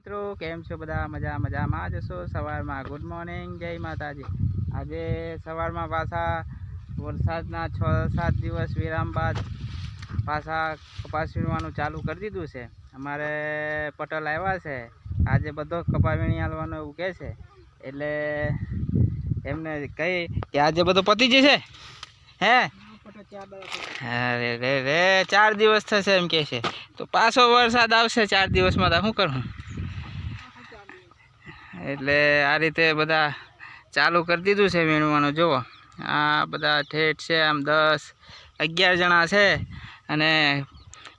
મિત્રો, કેમ છો બધા? મજા, મજામાં જશો સવારમાં ગુડ મોર્નિંગ જય માતાજી. આજે સવારમાં પાછા વરસાદના છ, સાત દિવસ વિરામ બાદ પાછા કપાસ વીણવાનું ચાલુ કરી દીધું છે. અમારે પટલ આવ્યા છે. આજે બધો કપા વીણી હાલવાનો એવું કહે છે. એટલે એમને કહી કે આજે બધો પતી જશે. હે? અરે, રે રે, ચાર દિવસ થશે એમ કહે છે. તો પાછો વરસાદ આવશે ચાર દિવસમાં તો શું કરું? એટલે આ રીતે બધા ચાલુ કરી દીધું છે વીણવાનું. જુઓ, આ બધા ઠેઠ છે, આમ દસ, અગિયાર જણા છે અને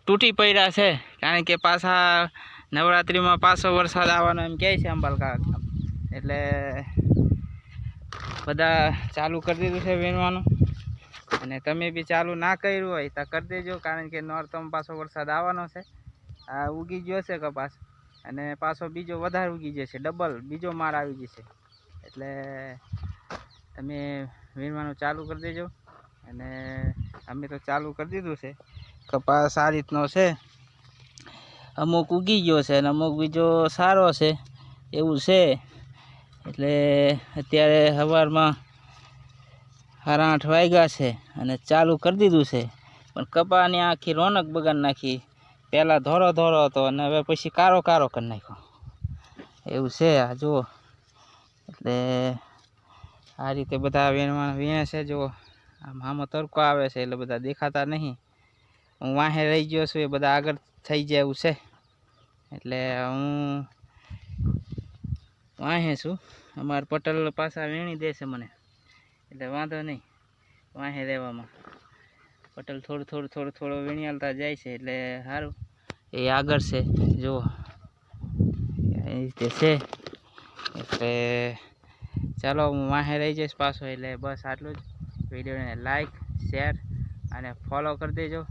તૂટી પડ્યા છે. કારણ કે પાછા નવરાત્રિમાં પાછો વરસાદ આવવાનો એમ કહે છે અંબાલકા. એટલે બધા ચાલુ કરી દીધું છે વીણવાનું. અને તમે બી ચાલુ ના કર્યું હોય તો કરી દેજો, કારણ કે નોર્થમાં પાછો વરસાદ આવવાનો છે. આ ઉગી ગયો છે કપાસ. અને પાછો બીજો વધારે ઉગી જશે ડબલ બીજો માર આવી જશે. એટલે તમે વીણવાનું ચાલુ કરી દેજો. અને અમે તો ચાલુ કરી દીધું છે. કપાસ આ રીતનો છે. અમુક ઉગી ગયો છે અને અમુક બીજો સારો છે. એવું છે. એટલે અત્યારે સવારમાં સાડા આઠ વાગ્યા છે અને ચાલુ કરી દીધું છે. પણ કપાની આખી રોનક બગાડ નાખી. પહેલાં ધોરો ધોરો હતો અને હવે પછી કારો કારો કરી નાખ્યો. એવું છે, આ જુઓ. એટલે આ રીતે બધા વીણવા વીણે છે, જુઓ. આમ આમાં તડકો આવે છે, એટલે બધા દેખાતા નહીં. હું વાહે રહી ગયો છું, એ બધા આગળ થઈ જાય એવું છે. એટલે હું વાહે છું. અમારા પટેલ પાછા વીણી દેશે મને. એટલે વાંધો નહીં. વાહે રહેવામાં. પટેલ થોડું થોડું થોડું થોડું વીણિયાલતા જાય છે એટલે સારું એ આગળ છે, જુઓ. એ રીતે છે. એટલે ચાલો હું વાહે રહી જઈશ પાછો એટલે બસ આટલું જ. વિડીયોને લાઈક શેર અને ફોલો કરી દેજો.